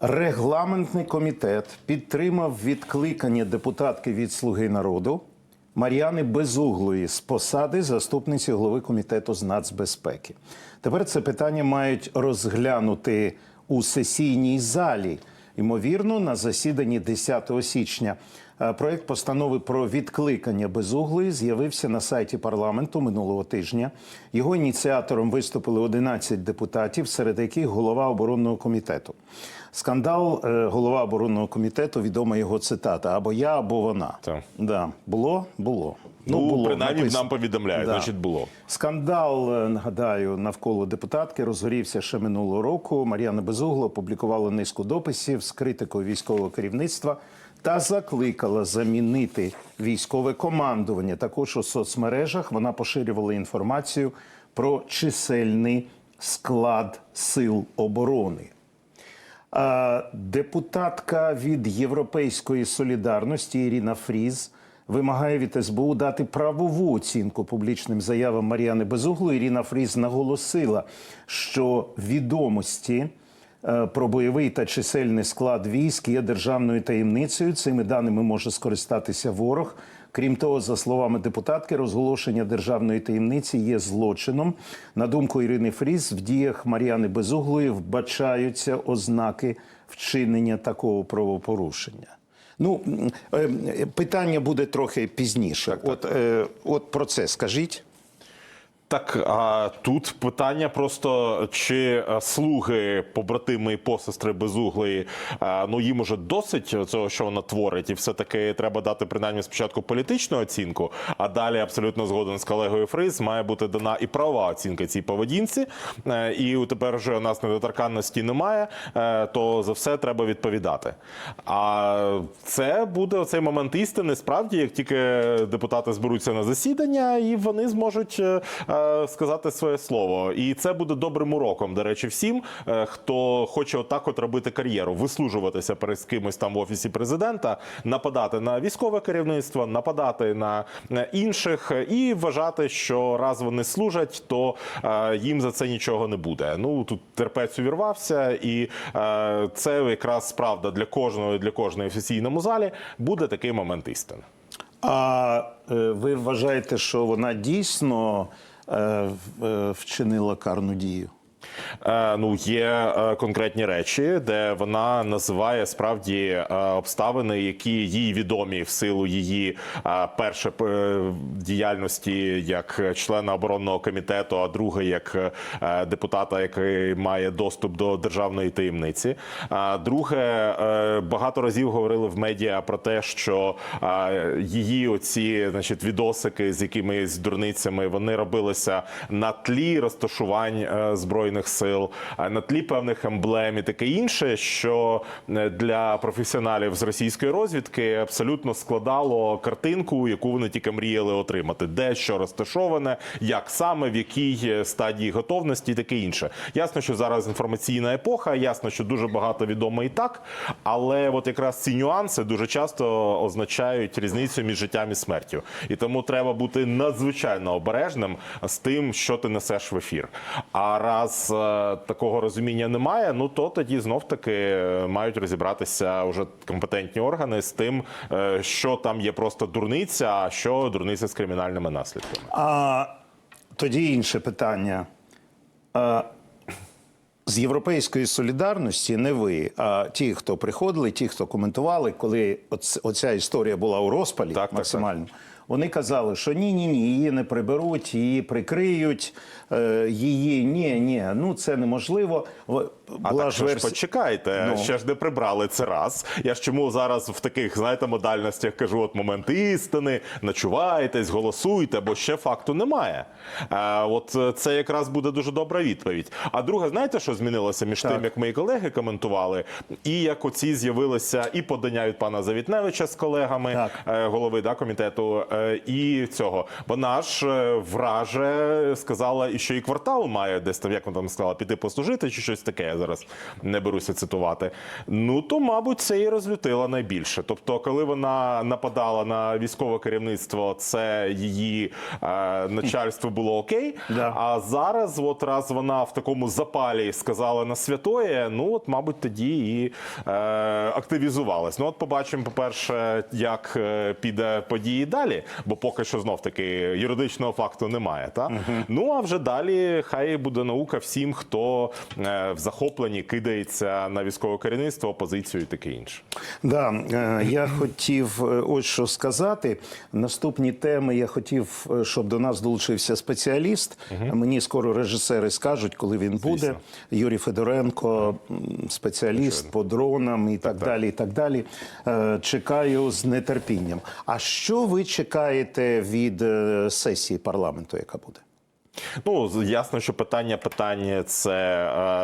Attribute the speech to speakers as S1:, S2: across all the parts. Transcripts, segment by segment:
S1: Регламентний комітет підтримав відкликання депутатки від Слуги народу Мар'яни Безуглої з посади заступниці голови комітету з нацбезпеки. Тепер це питання мають розглянути у сесійній залі. Ймовірно, на засіданні 10 січня. Е, Проект постанови про відкликання безуглої з'явився на сайті парламенту минулого тижня. Його ініціатором виступили 11 депутатів, серед яких голова оборонного комітету. Скандал е, голова оборонного комітету, відома його цитата: або я, або вона.
S2: Так.
S1: Да. Було? Було.
S2: Ну, було принаймні
S1: написано.
S2: нам повідомляють,
S1: Да.
S2: значить було.
S1: Скандал, е, нагадаю, навколо депутатки розгорівся ще минулого року. Мар'яна Безугла опублікувала низку дописів з критикою військового керівництва та закликала замінити військове командування. Також у соцмережах вона поширювала інформацію про чисельний склад сил оборони. Депутатка від Європейської солідарності Ірина Фріз вимагає від СБУ дати правову оцінку публічним заявам Мар'яни Безуглої. Ірина Фріз наголосила, що відомості про бойовий та чисельний склад військ є державною таємницею. Цими даними може скористатися ворог. Крім того, за словами депутатки, розголошення державної таємниці є злочином. На думку Ірини Фріз, в діях Мар'яни Безуглої вбачаються ознаки вчинення такого правопорушення. Ну, е, е, питання буде трохи пізніше. От, е, от про це скажіть.
S2: Так, а тут питання просто чи е, слуги, побратими і посестри безуглої, е, ну їм уже досить цього, що вона творить, і все таки треба дати принаймні спочатку політичну оцінку, а далі абсолютно згоден з колегою Фриз, має бути дана і правова оцінка цій поведінці. Е, І тепер вже у нас недоторканності немає, то за все треба відповідати. А це буде оцей момент істини. Справді, як тільки депутати зберуться на засідання, і вони зможуть сказати своє слово. І це буде добрим уроком. До речі, всім, е, хто хоче отак от робити кар'єру, вислужуватися перед кимось там в офісі президента, нападати на військове керівництво, нападати на інших і вважати, що раз вони служать, то е, їм за це нічого не буде. Ну тут терпець увірвався, і е, це якраз правда для кожного для кожної в сесійному залі буде такий момент істини.
S1: А ви вважаєте, що вона дійсно вчинила карну дію?
S2: Е, ну, є е, конкретні речі, де вона називає справді е, обставини, які їй відомі в силу її перше е, діяльності як члена оборонного комітету, а друге як депутата, який має доступ до державної таємниці. А друге, багато разів говорили в медіа про те, що її оці значить відосики з якимись дурницями вони робилися на тлі розташувань е, збройних сил, е, на тлі певних емблем і таке інше, що е, для професіоналів з російської розвідки абсолютно складало картинку, яку вони тільки мріяли отримати, де що розташоване, як саме в якій е, стадії готовності, і таке інше. Ясно, що зараз інформаційна епоха, ясно, що дуже багато відомо і так, але от якраз ці нюанси дуже часто означають різницю між життям і смертю. І тому треба бути надзвичайно обережним з тим, що ти несеш в ефір. А раз такого розуміння немає, ну то тоді знов таки е, мають розібратися вже компетентні органи з тим, е, що там є просто дурниця, а що дурниця з кримінальними наслідками.
S1: А тоді інше питання. З Європейської солідарності не ви, а ті, хто приходили, ті, хто коментували, коли оця історія була у розпалі
S2: Так, так,
S1: максимально. Вони казали, що ні, ні, ні, її не приберуть, її прикриють, е, її ні, ні, ну це неможливо. В-
S2: А так
S1: ж версія.
S2: почекайте,
S1: Ну.
S2: ще ж не прибрали це раз. Я ж чому зараз в таких, знаєте, модальностях кажу: от момент істини, ночувайтесь, голосуйте, бо ще факту немає. А, от е, це якраз буде дуже добра відповідь. А друге, знаєте, що змінилося між
S1: Так.
S2: тим, як мої колеги коментували, і як оці з'явилися і подання від пана Завітневича з колегами
S1: Так.
S2: е, голови да, комітету, е, е, і цього. Вона ж е, враже сказала, і що і квартал має десь там, як вона там сказала, піти послужити чи щось таке. Я зараз не беруся цитувати. Ну то, мабуть, це і розлютило найбільше. Тобто, коли вона нападала на військове керівництво, це її е, начальство було окей.
S1: Да.
S2: А зараз, от раз вона в такому запалі сказала на святоє, ну от, мабуть, тоді і е, активізувалась. Ну, от побачимо, по-перше, як е, піде події далі, бо поки що знов таки юридичного факту немає. Та? Ну а вже далі хай буде наука всім, хто е, в захопленні кидається на військове керівництво, опозицію і таке інше.
S1: Да, е, я хотів е, ось що сказати. Наступні теми я хотів, е, щоб до нас долучився спеціаліст. Мені скоро режисери скажуть, коли він буде.
S2: Звісно.
S1: Юрій Федоренко, спеціаліст по дронам і так, далі. І так далі. Чекаю з нетерпінням. А що ви чекаєте від сесії парламенту, яка буде?
S2: Ну ясно, що питання питання це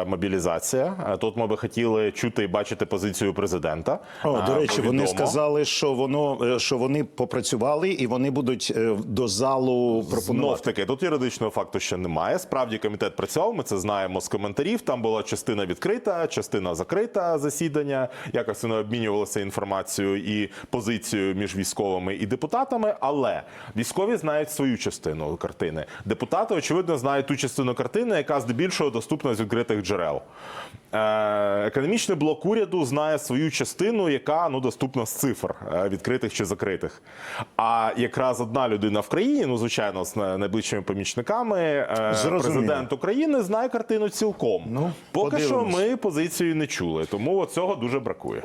S2: е, мобілізація. Е, Тут ми би хотіли чути і бачити позицію президента.
S1: О,
S2: Е,
S1: до речі,
S2: бо
S1: вони сказали, що воно е, що вони попрацювали і вони будуть до залу
S2: Знов
S1: пропонувати.
S2: таки, тут юридичного факту ще немає. Справді комітет працював. Ми це знаємо з коментарів. Там була частина відкрита, частина закрита засідання. Якось вони обмінювалися інформацією і позицією між військовими і депутатами. Але військові знають свою частину картини. Депутати, очевидно, знають ту частину картини, яка здебільшого доступна з відкритих джерел. Е, Економічний блок уряду знає свою частину, яка ну доступна з цифр е, відкритих чи закритих. А якраз одна людина в країні, ну звичайно, з найближчими помічниками, е,
S1: Зрозуміло.
S2: президент України знає картину цілком.
S1: Ну,
S2: Поки що ми позицію не чули, тому цього дуже бракує.